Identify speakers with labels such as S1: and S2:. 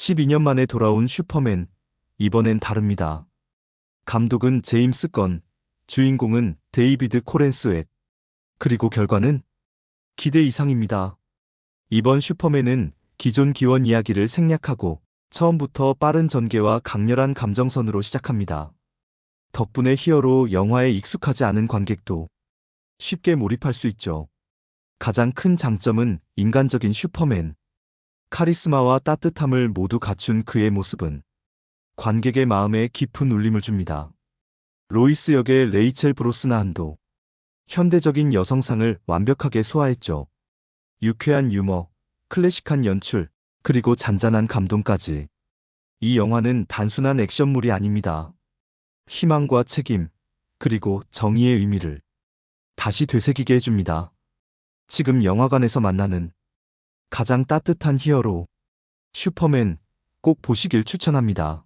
S1: 12년 만에 돌아온 슈퍼맨, 이번엔 다릅니다. 감독은 제임스 건, 주인공은 데이비드 코렌스웻. 그리고 결과는 기대 이상입니다. 이번 슈퍼맨은 기존 기원 이야기를 생략하고 처음부터 빠른 전개와 강렬한 감정선으로 시작합니다. 덕분에 히어로 영화에 익숙하지 않은 관객도 쉽게 몰입할 수 있죠. 가장 큰 장점은 인간적인 슈퍼맨. 카리스마와 따뜻함을 모두 갖춘 그의 모습은 관객의 마음에 깊은 울림을 줍니다. 로이스 역의 레이첼 브로스나한도 현대적인 여성상을 완벽하게 소화했죠. 유쾌한 유머, 클래식한 연출, 그리고 잔잔한 감동까지. 이 영화는 단순한 액션물이 아닙니다. 희망과 책임, 그리고 정의의 의미를 다시 되새기게 해줍니다. 지금 영화관에서 만나는 가장 따뜻한 히어로, 슈퍼맨 꼭 보시길 추천합니다.